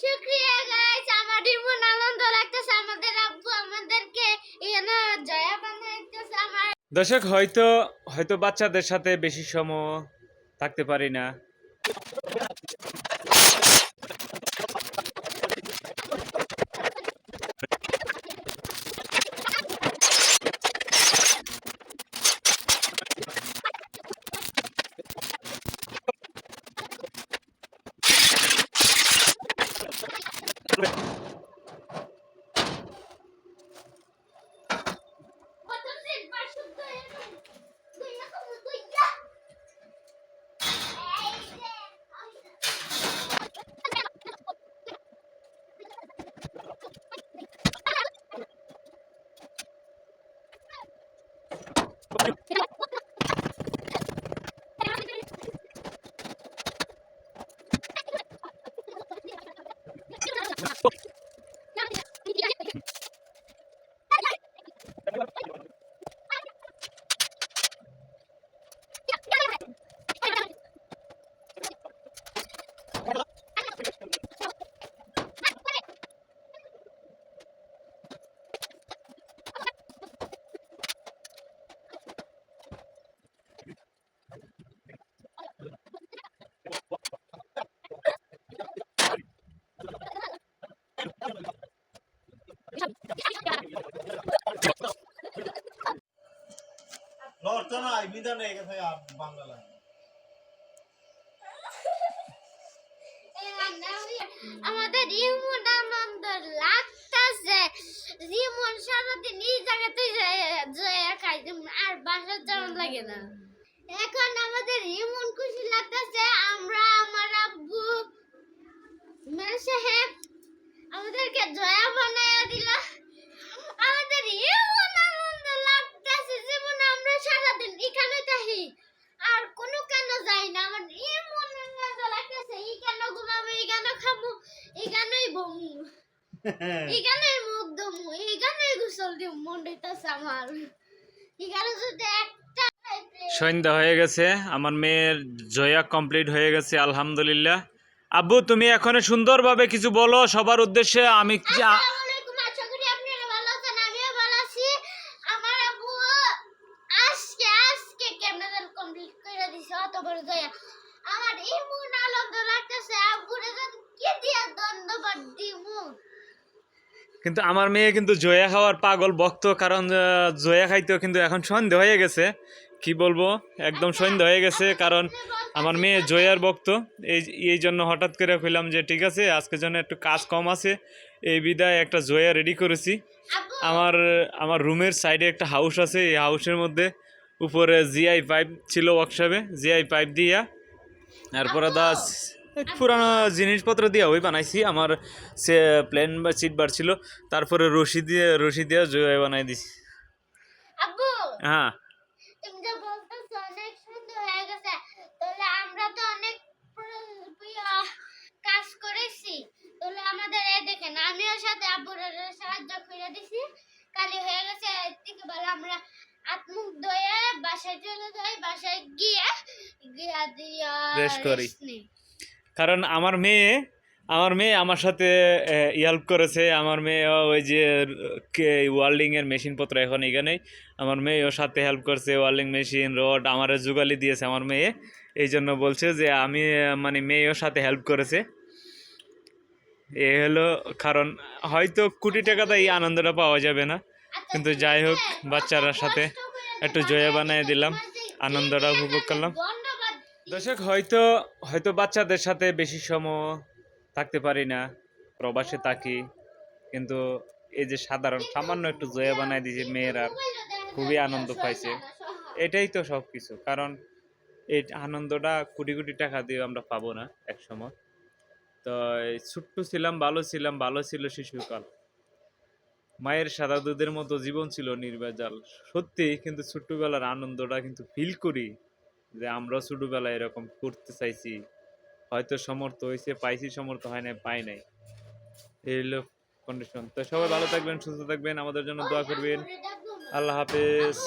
শুক্রিয়া গাইস আমার ইমন আনন্দ লাগতেছে। আমাদের আব্বু আমাদেরকে এখানে জয়া বানাইতেছে আমার। দর্শক, হয়তো হয়তো বাচ্চাদের সাথে বেশি সময় থাকতে পারি না। pé. Thank you. Oh. লড়তো না বিধানে এখানে বাংলা আমাদের ইমন আনন্দ লাগতেছে। ইমন সারাদিন এই জায়গাতে জয়া খাই আর বাসার যাওয়ার লাগে না। এখন আমাদের ইমন খুশি লাগতেছে। আমরা, আমার আব্বু মেয়ে সাহেব আমাদেরকে জয়া এখানে থাকি আর কোনো কেন যাই না? আমার এমন আনন্দ লাগতেছে এই কেন ঘুমাবো এই কেন খাব এই কেনই বমু এই কেনই মুখ দমু এই কেনই গোসল দিব মন দিতেছে আমার। এই কেন যদি একটা সন্ধ্যা হয়ে গেছে আমার মেয়ের জয়া কমপ্লিট হয়ে গেছে আলহামদুলিল্লাহ। আব্বু তুমি এখন সুন্দরভাবে কিছু বলো সবার উদ্দেশ্যে আমি যা- আসসালামু আলাইকুম আশা করি আপনারা ভালো আছেন আমিও ভালো আছি আমার আব্বু আজকে আজকে ক্যামেরা কমপ্লিট করে আমার এমন আনন্দ লাগতেছে আব্বুরে যদি কি দিয়া ধন্যবাদ দিমু? কিন্তু আমার মেয়ে কিন্তু জয়া খাওয়ার পাগল ভক্ত কারণ জয়া খাইতেও কিন্তু এখন সন্ধ্যা হয়ে গেছে। কি বলব? একদম সন্ধ্যা হয়ে গেছে কারণ আমার মেয়ে জয়ার ভক্ত। এই এই জন্য হঠাৎ করে কইলাম যে ঠিক আছে আজকের জন্য একটু কাজ কম আছে। এই বিদায় একটা জয়া রেডি করেছি। আমার আমার রুমের সাইডে একটা হাউস আছে এই হাউসের মধ্যে উপরে জিআই পাইপ ছিল ওয়ার্কশপে জিআই পাইপ দিয়া। তারপরে দাস পুরানো জিনিসপত্র দিয়ে ওই বানাইছি। আমার সে প্লেন বা সিট বার ছিল তারপরে রশি দিয়ে রশি দিয়ে জয় বানাই দিছি। আব্বু! হ্যাঁ। তুমি যে বলতেছো অনেক সুন্দর হয়ে গেছে। তাহলে আমরা তো অনেক কাজ করেছি। তাহলে আমাদের এই দেখেন আমিও সাথে আব্বুর সাহায্য করে দিছি। কালি হয়ে গেছে এর থেকে বলে আমরা আত্মুখ ধুয়ে বাসায় চলে যাই বাসায় গিয়ে দিয়া করি। কারণ আমার মেয়ে আমার মেয়ে আমার সাথে হেল্প করেছে। আমার মেয়ে ওই যে ওয়ার্ল্ডিং এর মেশিনপত্র এখন এখানেই। আমার মেয়ে ওর সাথে হেল্প করছে ওয়ার্ল্ডিং মেশিন রড আমার জুগালি দিয়েছে আমার মেয়ে। এই জন্য বলছে যে আমি মানে মেয়ে ওর সাথে হেল্প করেছে। এ হলো কারণ হয়তো কোটি টাকাতে এই আনন্দটা পাওয়া যাবে না। কিন্তু যাই হোক আছে, বাচ্চারার সাথে একটু জয়া বানিয়ে দিলাম। আনন্দটা উপভোগ করলাম। দর্শক হয়তো হয়তো বাচ্চাদের সাথে বেশি সময় থাকতে পারি না প্রবাসে থাকি কিন্তু এই যে সাধারণ সামান্য একটু জয়া বানায় দিয়েছে মেয়েরা খুবই আনন্দ পাইছে। এটাই তো সব কিছু কারণ এই আনন্দটা কোটি কোটি টাকা দিয়ে আমরা পাবো না এক সময় তো ছোট্ট ছিলাম ভালো ছিলাম ভালো ছিল শিশুকাল। মায়ের সাদা দুধের মতো জীবন ছিল নির্ভেজাল। সত্যি, কিন্তু ছোট্টবেলার আনন্দটা কিন্তু ফিল করি যে আমরা ছোটবেলায় এরকম করতে চাইছি। হয়তো সমর্থ হয়েছে, পাইছি, সমর্থ হয় নাই, পাই নাই। এই কন্ডিশন তো সবাই ভালো থাকবেন, সুস্থ থাকবেন। আমাদের জন্য দোয়া করবেন। আল্লাহ হাফেজ।